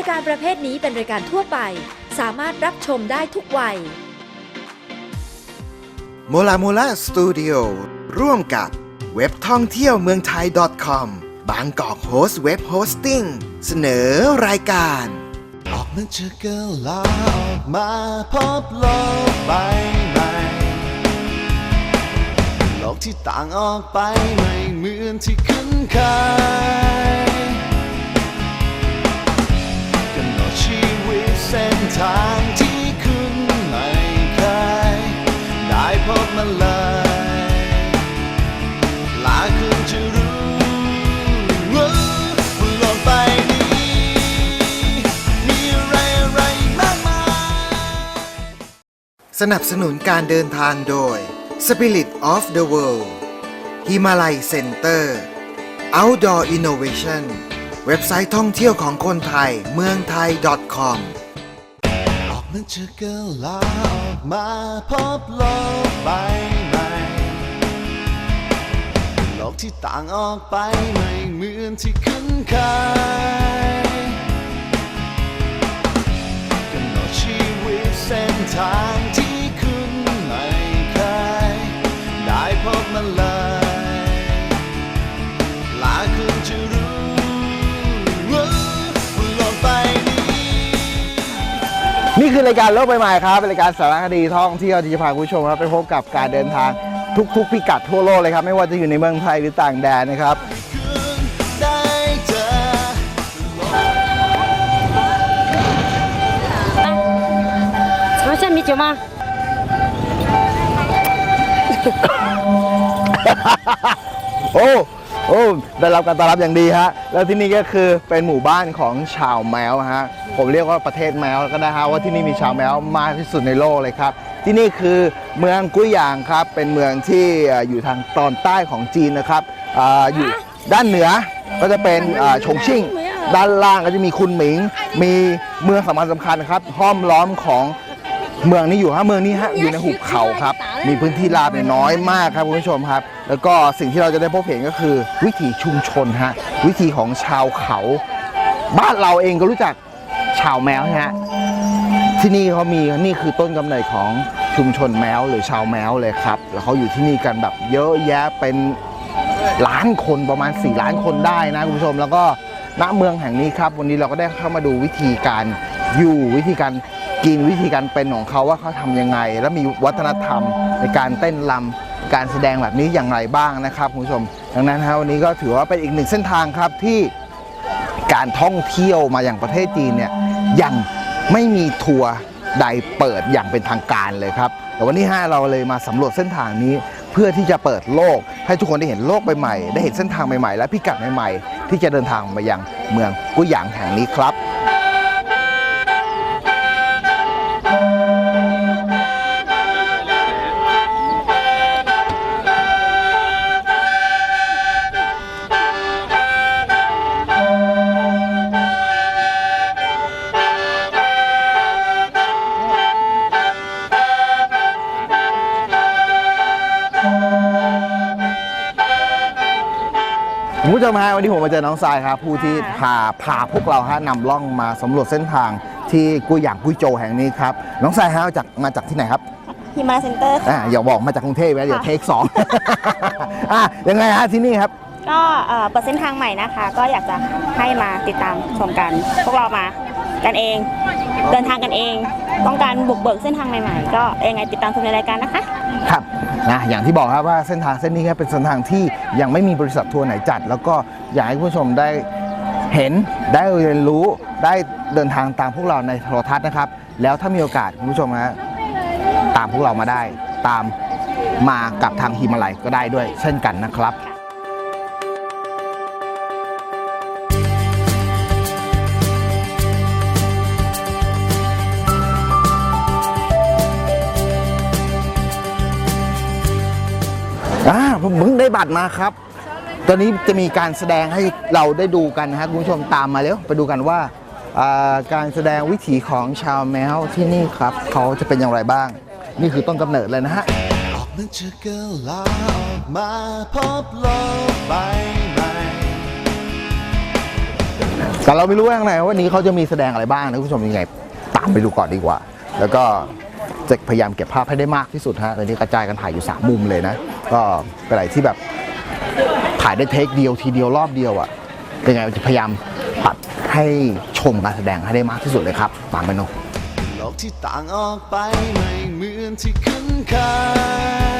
ายการประเภทนี้เป็นรายการทั่วไป สามารถรับชมได้ทุกวัย โมลาโมลาสตูดิโอร่วมกับเว็บท่องเที่ยวเมืองไทย .com บางกอกโฮสเว็บโฮสติ้งเสนอรายการ ออกมาจากกะลาออกมาพบโลกใบใหม่โลกที่ต่างออกไปไม่เหมือนที่คุ้นเคย เส้นทางที่คุณไม่เคยได้พบมันเลยลาคุณจะรู้ว่าโลกใบนี้ มีอะไรอะไรมากมาย สนับสนุนการเดินทางโดย Spirit of the World Himalay Center Outdoor Innovation เว็บไซต์ท่องเที่ยวของคนไทยเมืองไทย .com มันจะกกลาออกมาพบโลกใบใหม่ โลกที่ต่างออกไปไม่เหมือนที่คุ้นเคยกำหนดชีวิตเส้นทางือรายการโลกใบใหม่ครับเป็นรายการสารคดีท่องเที่ยวที่จะพาคุณผู้ชมครับไปพบกับการเดินทางทุกๆพิกัดทั่วโลกเลยครับ ไม่ว่าจะอยู่ในเมืองไทยหรือต่างแดนนะครับ Macam ni cuma. โอ้ โอ้ได้รับการต้อนรับอย่างดีฮะแล้วที่นี่ก็คือเป็นหมู่บ้านของชาวแมวฮะผมเรียกว่าประเทศแมวก็ได้ฮะว่าที่นี่มีชาวแมวมากที่สุดในโลกเลยครับ ที่นี่คือเมืองกุ้ยหยางครับ เป็นเมืองที่อยู่ทางตอนใต้ของจีนนะครับออยู่ด้านเหนือก็จะเป็นชงชิ่ง ด้านล่างก็จะมีคุนหมิง มีเมืองสำคัญสำคัญนะครับห้อมล้อมของ เมืองนี้อยู่ฮะเมืองนี้ฮะอยู่ในหุบเขาครับ มีพื้นที่ราบเนี่ยน้อยมากครับคุณผู้ชมครับ แล้วก็สิ่งที่เราจะได้พบเห็นก็คือ วิถีชุมชนฮะวิถีของชาวเขา บ้านเราเองก็รู้จักชาวแมวฮะที่นี่เขามีนี่คือต้นกำเนิดของชุมชนแมวหรือชาวแมวเลยครับ แล้วเขาอยู่ที่นี่กันแบบเยอะแยะเป็นล้านคนประมาณ 4 ล้านคนได้นะคุณผู้ชมแล้วก็ณเมืองแห่งนี้ครับ วันนี้เราก็ได้เข้ามาดูวิธีการอยู่วิธีการ กินวิธีการเป็นของเขาว่าเขาทำยังไง แล้วมีวัฒนธรรมในการเต้นรำการแสดงแบบนี้อย่างไรบ้างนะครับคุณผู้ชม ดังนั้นฮะวันนี้ก็ถือว่าเป็นอีกหนึ่งเส้นทางครับที่การท่องเที่ยวมาอย่างประเทศจีนเนี่ยยังไม่มีทัวร์ใดเปิดอย่างเป็นทางการเลยครับ แต่วันนี้ฮะเราเลยมาสำรวจเส้นทางนี้เพื่อที่จะเปิดโลก ให้ทุกคนได้เห็นโลกใหม่ๆได้เห็นเส้นทางใหม่ๆ และพิกัดใหม่ๆ ที่จะเดินทางมายังเมืองกุ้ยหยางแห่งนี้ครับ วันนี้ผมมาเจอน้องทรายครับ ผู้ที่พาพาพวกเราฮะนำล่องมาสำรวจเส้นทางที่กุ้ยหยางกุ้ยโจวแห่งนี้ครับ น้องทรายฮะจากมาจากที่ไหนครับฮิมาเซ็นเตอร์อ่าอย่าบอกมาจากกรุงเทพนะเดี๋ยวเทคสองอะยังไงฮะที่นี่ครับ ก็เอ่อเปิดเส้นทางใหม่นะคะ ก็อยากจะให้มาติดตามชมกัน พวกเรามากันเอง เดินทางกันเอง ต้องการบุกเบิกเส้นทางใหม่ๆ ก็ยังไงติดตามชมในรายการนะคะ ครับนะอย่างที่บอกครับว่าเส้นทางเส้นนี้ครับเป็นเส้นทางที่ยังไม่มีบริษัททัวร์ไหนจัด แล้วก็อยากให้คุณผู้ชมได้เห็นได้เรียนรู้ได้เดินทางตามพวกเราในโทรทัศน์นะครับ แล้วถ้ามีโอกาสคุณผู้ชมฮะตามพวกเรามาได้ ตามมากับทางฮิมาลัยก็ได้ด้วยเช่นกันนะครับ ผมเพิ่งได้บัตรมาครับ ตอนนี้จะมีการแสดงให้เราได้ดูกันนะครับคุณผู้ชมตามมาเร็วไปดูกันว่าอ่าการแสดงวิถีของชาวแมวที่นี่ครับเขาจะเป็นอย่างไรบ้าง นี่คือต้นกำเนิดเลยนะฮะออกมาจากกะลาออกมาพบโลกใบใหม่แต่เราไม่รู้ว่าข้างในวันนี้เขาจะมีแสดงอะไรบ้างนะคุณผู้ชมยังไง ตามไปดูก่อนดีกว่า แล้วก็ จะพยายามเก็บภาพให้ได้มากที่สุดฮะตอนนี้กระจายกันถ่ายอยู่ 3 มุมเลยนะ ก็เป็นอะไรที่แบบถ่ายได้เทคเดียวทีเดียวรอบเดียวอะ่ะยังไงจะพยายามตัดให้ชมการแสดงให้ได้มากที่สุดเลยครับตามไปเนอะโลกที่ต่างออกไปไม่เหมือนที่คุ้นเค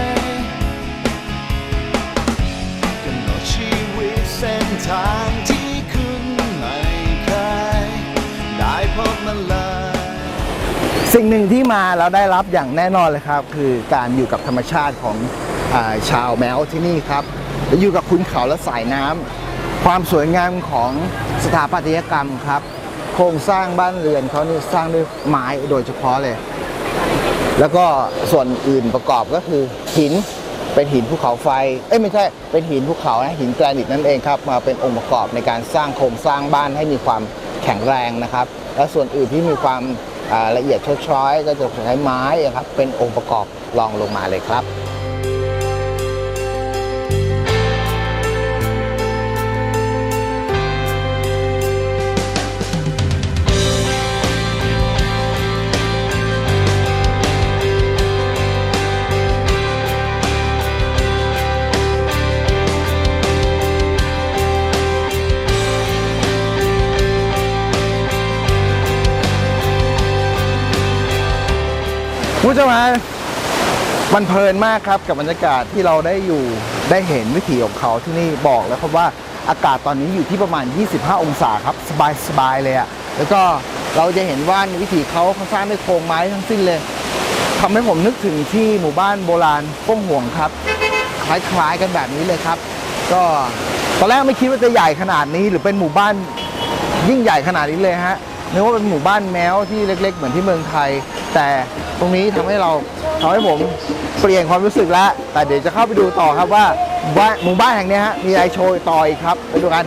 ยกำหนดชีวิตเส้นทาง สิ่งหนึ่งที่มาแล้วได้รับอย่างแน่นอนเลยครับ คือการอยู่กับธรรมชาติของอชาวแมวที่นี่ครับและอยู่กับคุณเขาและสายน้ำความสวยงามของสถาปัตยกรรมครับ โครงสร้างบ้านเรือนเขานี่สร้างด้วยไม้โดยเฉพาะเลย แล้วก็ส่วนอื่นประกอบก็คือหินเป็นหินภูเขาไฟ เอ้ยไม่ใช่ เป็นหินภูเขานะหินแกรนิตนั่นเองครับ มาเป็นองค์ประกอบในการสร้างโครงสร้างบ้านให้มีความแข็งแรงนะครับ และส่วนอื่นที่มีความละเอียดช้อยก็จะใช้ไม้ครับเป็นองค์ประกอบรองลงมาเลยครับ ผู้ชมฮะมันเพลินมากครับกับบรรยากาศที่เราได้อยู่ได้เห็นวิถีของเขาที่นี่บอกแล้วครับว่าอากาศตอนนี้อยู่ที่ประมาณ 25 องศาครับ สบายสบายเลยอะแล้วก็เราจะเห็นว่าวิถีเขาเขาสร้างด้วยโครงไม้ทั้งสิ้นเลยทำให้ผมนึกถึงที่หมู่บ้านโบราณก้งห่วงครับ คล้ายๆกันแบบนี้เลยครับ ก็ตอนแรกไม่คิดว่าจะใหญ่ขนาดนี้ หรือเป็นหมู่บ้านยิ่งใหญ่ขนาดนี้เลยฮะ นึกว่าเป็นหมู่บ้านแมวที่เล็ก ๆ เหมือนที่เมืองไทย แต่ตรงนี้ทำให้เราทำให้ผมเปลี่ยนความรู้สึกแล้วแต่เดี๋ยวจะเข้าไปดูต่อครับว่าหมู่บ้านแห่งนี้ฮะมีอะไรโชว์ต่ออีกครับไปดูกัน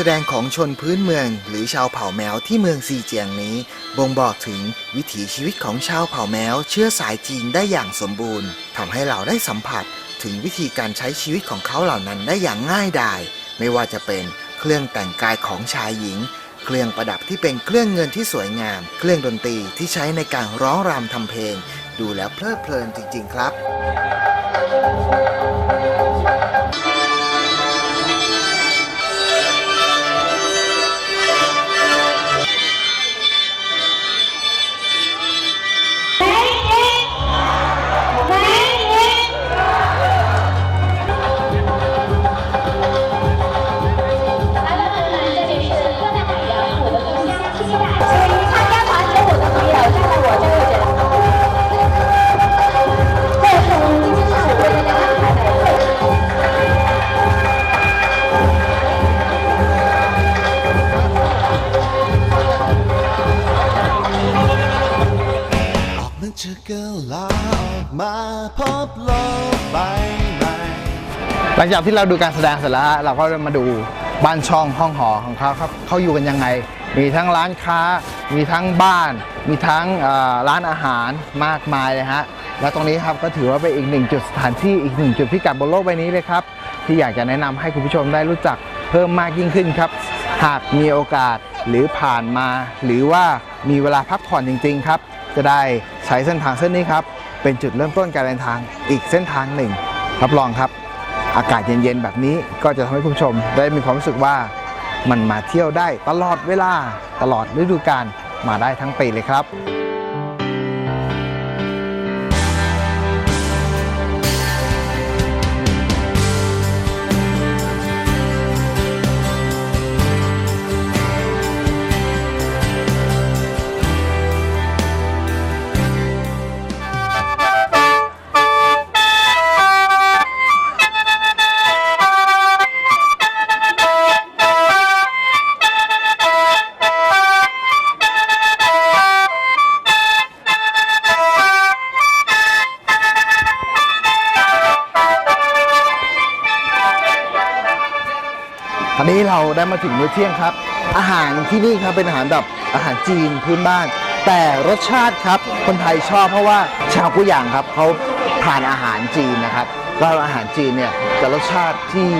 แสดงของชนพื้นเมือง หรือชาวเผ่าแมวที่เมืองซีเจียงนี้ บ่งบอกถึงวิถีชีวิตของชาวเผ่าแมว เชื้อสายจีนได้อย่างสมบูรณ์ทำให้เราได้สัมผัสถึงวิธีการใช้ชีวิตของเขาเหล่านั้นได้อย่างง่ายดาย ไม่ว่าจะเป็นเครื่องแต่งกายของชายหญิง เครื่องประดับที่เป็นเครื่องเงินที่สวยงาม เครื่องดนตรีที่ใช้ในการร้องรำทำเพลง ดูแล้วเพลิดเพลินจริง ๆ ครับ หลังจากที่เราดูการแสดงเสร็จแล้ว เราก็มาดูบ้านช่องห้องหอของเขาครับเขาอยู่กันยังไง มีทั้งร้านค้า มีทั้งบ้าน มีทั้งร้านอาหารมากมายเลยฮะและตรงนี้ครับก็ถือว่าเป็นอีกหนึ่งจุดสถานที่อีกหนึ่งจุดพิกัดบนโลกใบนี้เลยครับ ที่อยากจะแนะนำให้คุณผู้ชมได้รู้จักเพิ่มมากยิ่งขึ้นครับ หากมีโอกาสหรือผ่านมา หรือว่ามีเวลาพักผ่อนจริง ๆ ครับ จะได้ใช้เส้นทางเส้นนี้ครับ เป็นจุดเริ่มต้นการเดินทางอีกเส้นทางหนึ่งรับรองครับ อากาศเย็นๆแบบนี้ก็จะทำให้คุณผู้ชมได้มีความรู้สึกว่ามันมาเที่ยวได้ตลอดเวลาตลอดฤดูกาลมาได้ทั้งปีเลยครับ นี้เราได้มาถึงมื้อเที่ยงครับ อาหารที่นี่ครับเป็นอาหารแบบอาหารจีนพื้นบ้าน แต่รสชาติครับคนไทยชอบเพราะว่าชาวกุยางครับเขาทานอาหารจีนนะครับแล้วอาหารจีนเนี่ยจะรสชาติที่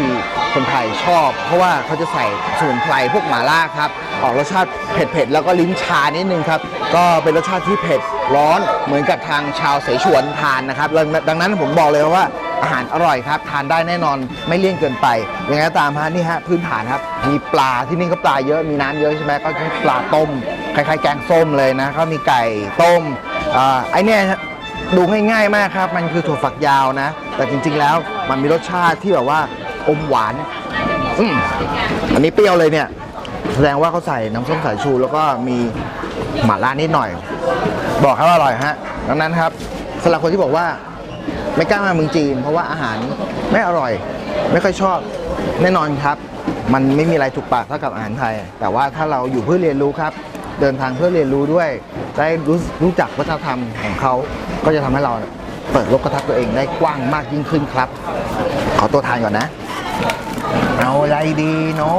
คนไทยชอบ เพราะว่าเขาจะใส่สมุนไพรพวกหม่าล่าครับออกรสชาติเผ็ดๆแล้วก็ลิ้นชานิดนึงครับก็เป็นรสชาติที่เผ็ดร้อนเหมือนกับทางชาวเสฉวนทานนะครับดังนั้นผมบอกเลยว่า อาหารอร่อยครับ ทานได้แน่นอนไม่เลี่ยนเกินไปยังไงก็ตามฮะนี่ฮะพื้นฐานครับ มีปลาที่นี่ก็ปลาเยอะมีน้ำเยอะใช่ไหมก็ใช้ปลาต้มคล้ายๆแกงส้มเลยนะก็มีไก่ต้มอ่าไอเนี่ยดูง่ายๆมากครับ มันคือถั่วฝักยาวนะ แต่จริงๆแล้วมันมีรสชาติที่แบบว่าอมหวานอืมอันนี้เปรี้ยวเลยเนี่ย แสดงว่าเขาใส่น้ำส้มสายชู แล้วก็มีหม่าล่านิดหน่อย บอกครับว่าอร่อยฮะดังนั้นครับสำหรับคนที่บอกว่า ไม่กล้ามาเมืองจีน เพราะว่าอาหารไม่อร่อย ไม่ค่อยชอบแน่นอนครับ มันไม่มีอะไรถูกปากเท่ากับอาหารไทย แต่ว่าถ้าเราอยู่เพื่อเรียนรู้ครับ เดินทางเพื่อเรียนรู้ด้วยได้รู้รู้จักวัฒนธรรมของเขาก็จะทำให้เราเปิดโลกทัศน์ตัวเองได้กว้างมากยิ่งขึ้นครับ ขอตัวทานก่อนนะ เอาอะไรดีเนาะ